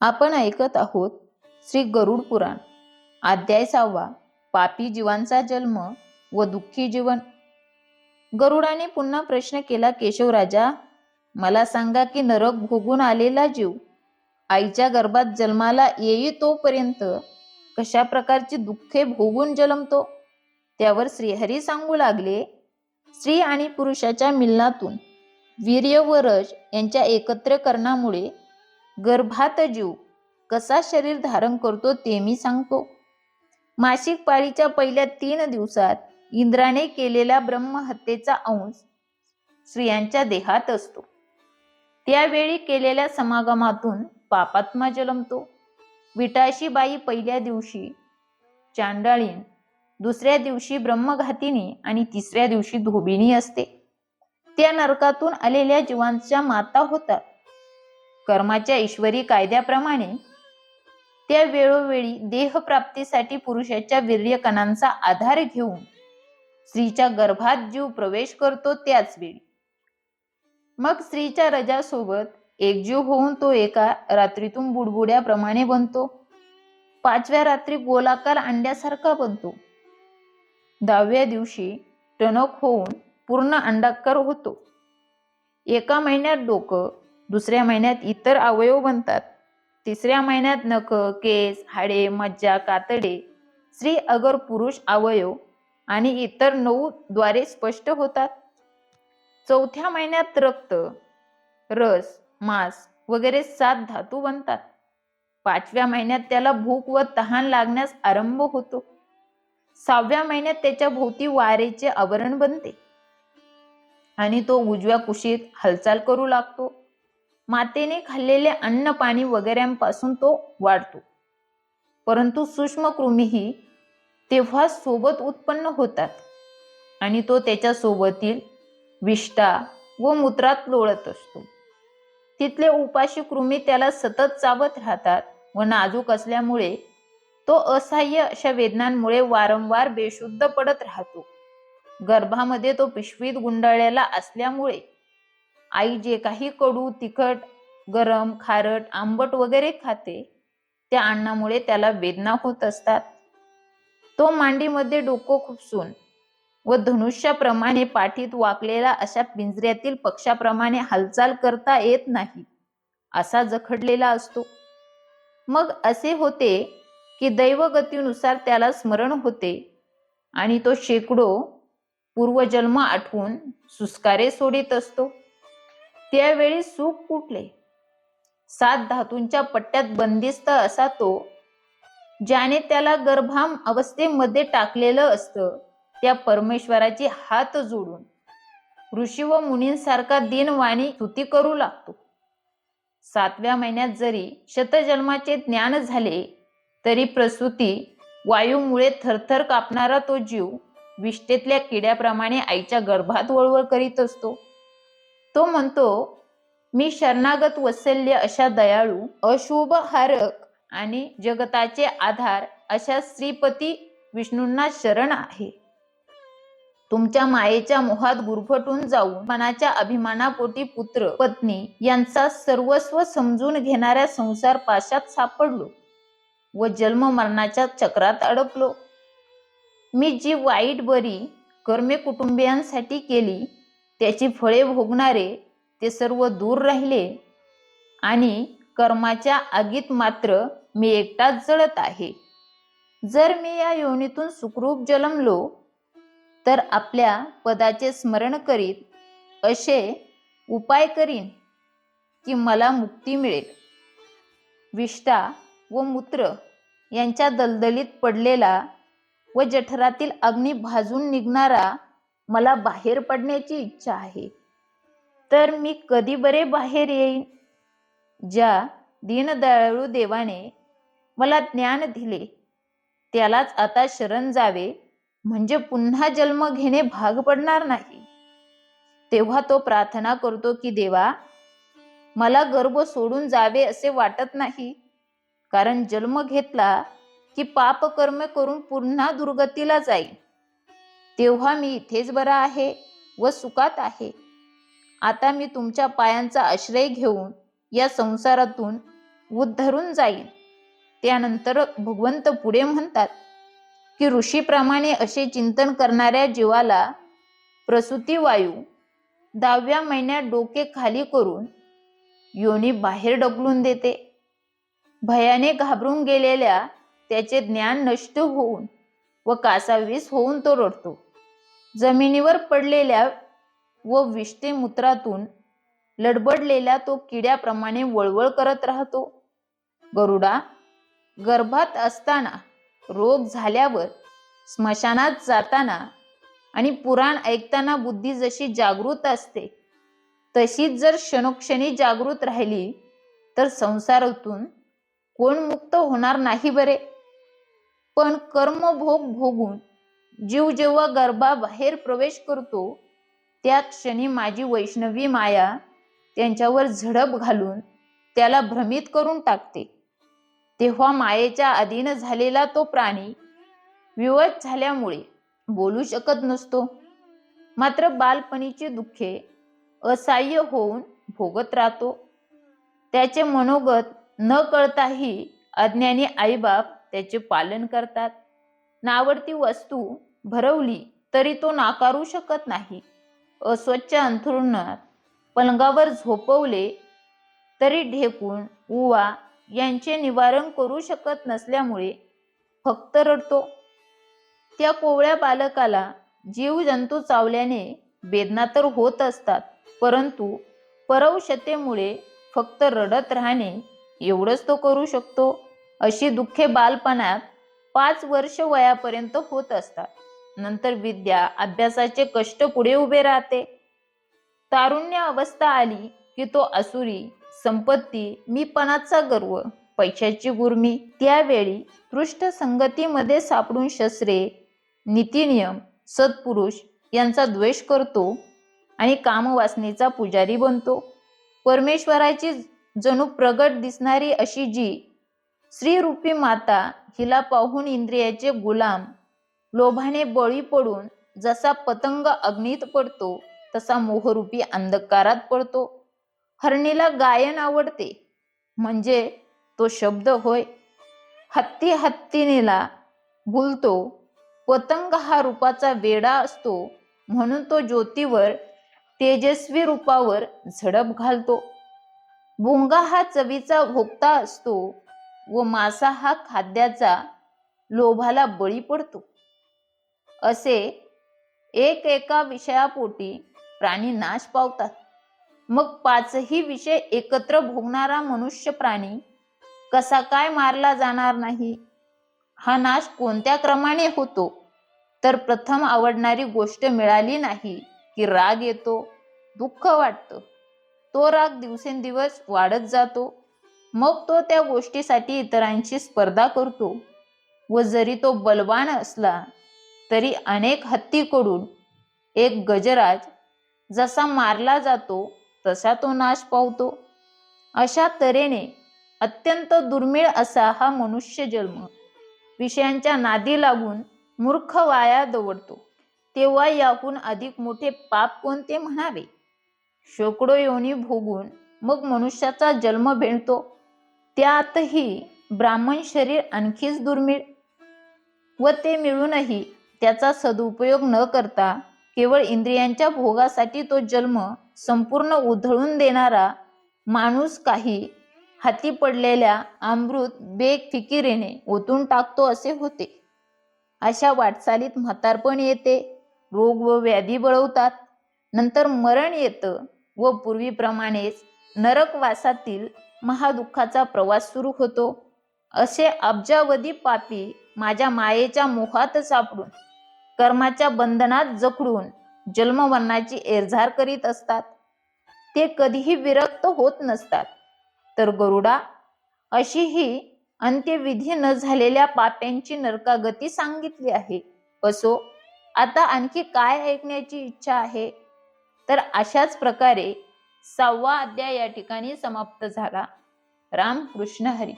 आपण ऐकत आहोत श्री गरुड पुराण. अध्याय सहावा. पापी जीवांचा जन्म व दुःखी जीवन. गरुडाने पुन्हा प्रश्न केला केशवराजा मला सांगा की नरक भोगून आलेला जीव आईच्या गर्भात जन्माला येई तोपर्यंत कशा प्रकारची दुःखे भोगून जन्मतो त्यावर श्रीहरी सांगू लागले स्त्री आणि पुरुषाच्या मिलनातून वीर्य व रज यांच्या एकत्रकरणामुळे गर्भात जीव. कसा शरीर धारण करतो ते मी सांगतो. मासिक पाळीच्या पहिल्या तीन दिवसात इंद्राने केलेल्या ब्रह्महत्येचा अंश स्त्रियांच्या देहात असतो. त्यावेळी केलेल्या समागमातून पापात्मा जन्मतो. विटाशी बाई पहिल्या दिवशी चांडाळीन दुसऱ्या दिवशी ब्रह्मघातिनी आणि तिसऱ्या दिवशी धोबिणी असते. त्या नरकातून आलेल्या जीवांच्या माता होतात कर्माच्या ईश्वरी कायद्याप्रमाणे त्या वेळोवेळी देहप्राप्तीसाठी पुरुषाच्या वीर्यकणांचा आधार घेऊन स्त्रीच्या गर्भात जीव प्रवेश करतो त्याच वेळी. मग स्त्रीच्या रजासोबत एकजीव होऊन तो एका रात्रीतून बुडबुड्याप्रमाणे बनतो. पाचव्या रात्री गोलाकार अंड्यासारखा बनतो. दहाव्या दिवशी टणक होऊन पूर्ण अंडाकार होतो. एका महिन्यात डोकं दुसऱ्या महिन्यात इतर अवयव बनतात. तिसऱ्या महिन्यात नख केस हाडे मज्जा कातडे स्त्री अगर पुरुष अवयव आणि इतर नऊ द्वारे स्पष्ट होतात. चौथ्या महिन्यात रक्त रस मांस वगैरे सात धातू बनतात. पाचव्या महिन्यात त्याला भूक व तहान लागण्यास आरंभ होतो. सहाव्या महिन्यात त्याच्या भोवती वारेचे आवरण बनते. आणि तो उजव्या कुशीत हालचाल करू लागतो. मातेने खाल्लेले अन्न पाणी वगैरेपासून तो वाढतो. परंतु सूक्ष्म कृमीही तेव्हा सोबत उत्पन्न होतात आणि तो त्याच्या सोबतील विष्टा व मूत्रात लोळत असतो. तिथले उपाशी कृमी त्याला सतत चावत राहतात व नाजूक असल्यामुळे तो असह्य अशा वेदनांमुळे वारंवार बेशुद्ध पडत राहतो. गर्भामध्ये तो पिशवीत गुंडाळलेला असल्यामुळे आई जे काही कडू तिखट गरम खारट आंबट वगैरे खाते त्या अन्नामुळे त्याला वेदना होत असतात. तो मांडीमध्ये डोकं खुपसून व धनुष्याप्रमाणे पाठीत वाकलेला अशा पिंजऱ्यातील पक्षाप्रमाणे हालचाल करता येत नाही असा जखडलेला असतो. मग असे होते की दैवगतीनुसार त्याला स्मरण होते आणि तो शेकडो पूर्वजन्म आठवून सुस्कारे सोडित असतो. त्यावेळी सुख कुठले? सात धातूंच्या पट्ट्यात बंदिस्त असा तो ज्याने त्याला गर्भाम अवस्थेमध्ये टाकलेलं असतं त्या परमेश्वराची हात जोडून. ऋषी व मुनींसारखा दिनवाणी स्तुती करू लागतो. सातव्या महिन्यात जरी शतजन्माचे ज्ञान झाले तरी प्रसूती वायूमुळे थरथर कापणारा तो जीव विष्टेतल्या किड्याप्रमाणे आईच्या गर्भात वळवळ करीत असतो. तो म्हणतो मी शरणागत वत्सल्य अशा दयाळू अशुभ हारक आणि जगताचे आधार अशा श्रीपती विष्णूंना शरण आहे. तुमच्या मायेच्या मोहात गुरफटून जाऊन मनाच्या अभिमानापोटी पुत्र पत्नी यांचा सर्वस्व समजून घेणाऱ्या संसार पाशात सापडलो व जन्म मरणाच्या चक्रात अडकलो. मी जी वाईट बरी कर्मे कुटुंबियांसाठी केली त्याची फळे भोगणारे ते सर्व दूर राहिले आणि कर्माच्या आगीत मात्र मी एकटाच जळत आहे. जर मी या योनीतून सुखरूप जन्मलो तर आपल्या पदाचे स्मरण करीत असे उपाय करीन की मला मुक्ती मिळेल. विष्टा व मूत्र यांच्या दलदलीत पडलेला व जठरातील अग्नी भाजून निघणारा मला बाहेर पडण्याची इच्छा आहे. तर मी कधी बरे बाहेर येईन? ज्या दीनदयाळू देवाने मला ज्ञान दिले त्यालाच आता शरण जावे म्हणजे पुन्हा जन्म घेणे भाग पडणार नाही. तेव्हा तो प्रार्थना करतो की देवा मला गर्भ सोडून जावे असे वाटत नाही. कारण जन्म घेतला की पाप कर्म करून पुन्हा दुर्गतीला जाईल तेव्हा मी इथेच बरा आहे व सुखात आहे. आता मी तुमच्या पायांचा आश्रय घेऊन या संसारातून उद्धरून जाईल त्यानंतर भगवंत पुढे म्हणतात की ऋषीप्रमाणे असे चिंतन करणाऱ्या जीवाला प्रसूती वायू दहाव्या महिन्यात डोके खाली करून योनी बाहेर ढकलून देते. भयाने घाबरून गेलेल्या त्याचे ज्ञान नष्ट होऊन व कासावीस होऊन तो रडतो. जमिनीवर पडलेल्या व विष्टे मूत्रातून लडबडलेल्या तो किड्याप्रमाणे वळवळ करत राहतो. गरुडा गर्भात असताना रोग झाल्यावर स्मशानात जाताना आणि पुराण ऐकताना बुद्धी जशी जागृत असते तशीच जर क्षणोक्षणी जागृत राहिली तर संसारातून कोण मुक्त होणार नाही बरे. पण कर्मभोग भोगून जीव जेव्हा गर्भाबाहेर प्रवेश करतो त्या क्षणी माझी वैष्णवी माया त्यांच्यावर झडप घालून त्याला भ्रमित करून टाकते. तेव्हा मायेच्या अधीन झालेला तो प्राणी विवश झाल्यामुळे बोलू शकत नसतो. मात्र बालपणीची दुःखे असह्य होऊन भोगत राहतो. त्याचे मनोगत न कळताही अज्ञानी आईबाप त्याचे पालन करतात. नावडती वस्तू भरवली तरी तो नाकारू शकत नाही. अस्वच्छ अंथरुणात पलंगावर झोपवले तरी ढेकून उवा यांचे निवारण करू शकत नसल्यामुळे फक्त रडतो. त्या कोवळ्या बालकाला जीव जंतू चावल्याने वेदना तर होत असतात परंतु परवशतेमुळे फक्त रडत राहणे एवढंच तो करू शकतो अशी दुःखे बालपणात पाच वर्ष वयापर्यंत होत असतात. नंतर विद्या अभ्यासाचे कष्ट पुढे उभे राहते. तारुण्य अवस्था आली की तो असुरी संपत्ती मीपणाचा गर्व पैशाची गुरमी त्यावेळी पृष्ठ संगतीमध्ये सापडून शस्त्रे नीतिनियम सत्पुरुष यांचा द्वेष करतो आणि कामवासनेचा पुजारी बनतो. परमेश्वराची जणू प्रगट दिसणारी अशी जी श्रीरूपी माता हिला पाहून इंद्रियाचे गुलाम लोभाने बळी पडून जसा पतंग अग्नीत पडतो तसा मोहरूपी अंधकारात पडतो. हरणीला गायन आवडते म्हणजे तो शब्द होय. हत्ती हत्तीनेला भुलतो पतंग हा रूपाचा वेडा असतो म्हणून तो ज्योतीवर तेजस्वी रूपावर झडप घालतो. भोंगा हा चवीचा भोगता असतो व मासा हा खाद्याचा लोभाला बळी पडतो. असे एक एका विषयापोटी प्राणी नाश पावतात. मग पाचही विषय एकत्र भोगणारा मनुष्य प्राणी कसा काय मारला जाणार नाही? हा नाश कोणत्या क्रमाने होतो? तर प्रथम आवडणारी गोष्ट मिळाली नाही की राग येतो दुःख वाटतं. तो राग दिवसेंदिवस वाढत जातो. मग तो त्या गोष्टीसाठी इतरांची स्पर्धा करतो व जरी तो बलवान असला तरी अनेक हत्तीकडून एक गजराज जसा मारला जातो तसा तो नाश पावतो. अशा तऱ्हेने अत्यंत दुर्मिळ असा हा मनुष्य जन्म. विषयांच्या नादी लागून मूर्ख वाया दवडतो. तेव्हा याहून अधिक मोठे पाप कोणते म्हणावे? शेकडो योनी भोगून मग मनुष्याचा जन्म भेटतो. त्यातही ब्राह्मण शरीर आणखीच दुर्मिळ. व ते मिळूनही त्याचा सदुपयोग न करता केवळ इंद्रियांच्या भोगासाठी तो जन्म संपूर्ण उधळून देणारा माणूस काही हाती पडलेल्या अमृत बेफिकिरीने ओतून टाकतो असे होते. अशा वाटचालीत म्हातारपण येते रोग व व्याधी बळवतात. नंतर मरण येतं व पूर्वीप्रमाणेच नरकवासातील महादुःखाचा प्रवास सुरू होतो. असे अब्जावधी पापी माझ्या मायेच्या मोहात सापडून कर्माच्या बंधनात जखडून जन्मवर्णाची एरझार करीत असतात. ते कधीही विरक्त होत नसतात. तर गरुडा अशी ही अंत्यविधी न झालेल्या पाप्यांची नरकागती सांगितली आहे. असो आता आणखी काय ऐकण्याची इच्छा आहे? तर अशाच प्रकारे सहावा अध्याय या ठिकाणी समाप्त झाला. राम कृष्ण हरी.